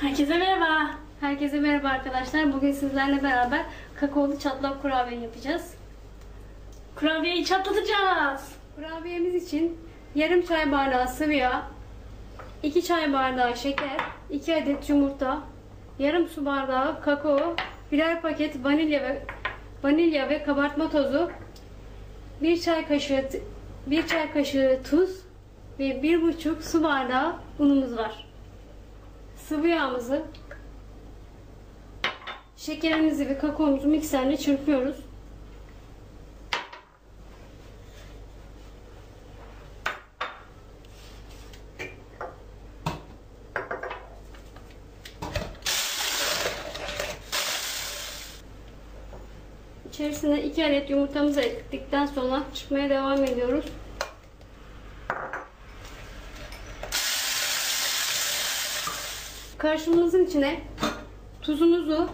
Herkese merhaba. Herkese merhaba arkadaşlar. Bugün sizlerle beraber kakaolu çatlak kurabiye yapacağız. Kurabiyeyi çatlatacağız. Kurabiyemiz için yarım çay bardağı sıvı yağ, 2 çay bardağı şeker, 2 adet yumurta, yarım su bardağı kakao, birer paket vanilya ve vanilya ve kabartma tozu, 1 çay kaşığı 1 çay kaşığı tuz ve 1,5 su bardağı unumuz var. Sıvı yağımızı şekerimizi ve kakaomuzu mikserle çırpıyoruz. İçerisine 2 adet yumurtamızı ekledikten sonra çıkmaya devam ediyoruz. Karışımımızın içine tuzumuzu,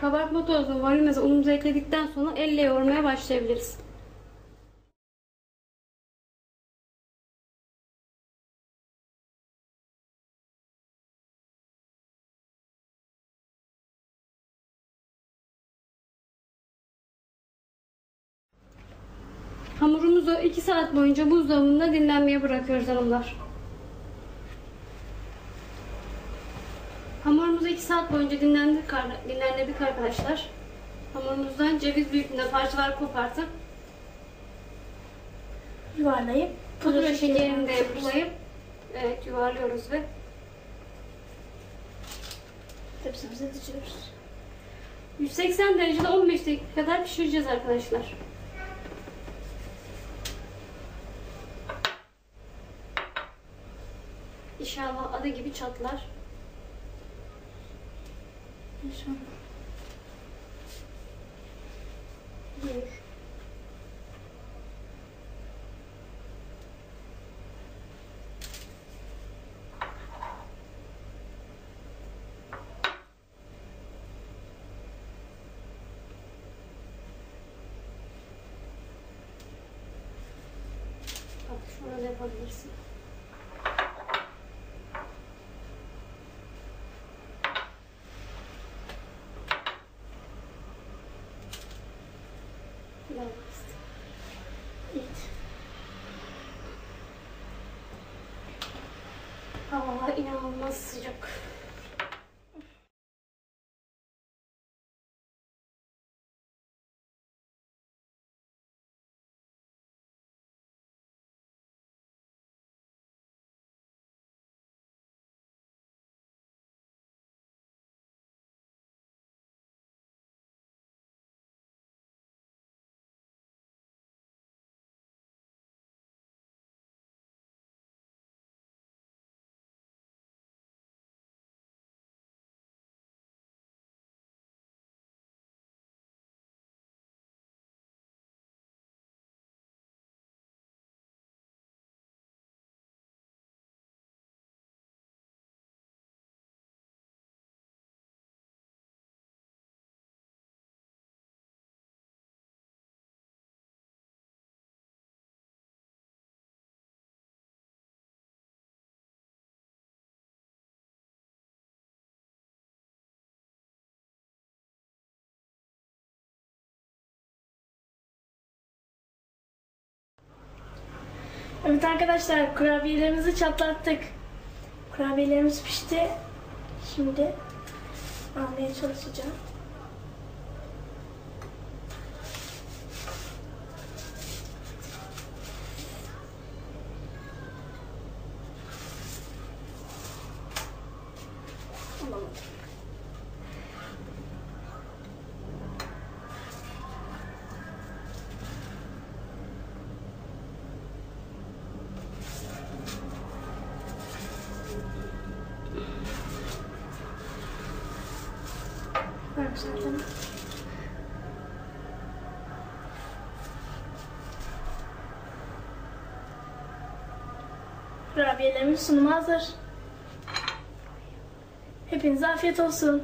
kabartma tozunu, vanilimizi, unumuzu ekledikten sonra elle yoğurmaya başlayabiliriz. Hamurumuzu 2 saat boyunca buzdolabında dinlenmeye bırakıyoruz hanımlar. Hamurumuzu 2 saat boyunca dinlendik, dinlendirdik arkadaşlar. Hamurumuzdan ceviz büyüklüğünde parçalar kopartıp Yuvarlayıp pudra şekerini de bulayıp evet, yuvarlıyoruz ve tepsimize diziyoruz. 180 derecede 15 dakika kadar pişireceğiz arkadaşlar. İnşallah adı gibi çatlar. piszę. Już. Patrz, mogę podnieść. Evet. Havalar inanılmaz sıcak. Evet arkadaşlar kurabiyelerimizi çatlattık. Kurabiyelerimiz pişti. Şimdi almaya çalışacağım. Var zaten. Kurabiyelerimiz sunumu hazır. Hepinize afiyet olsun.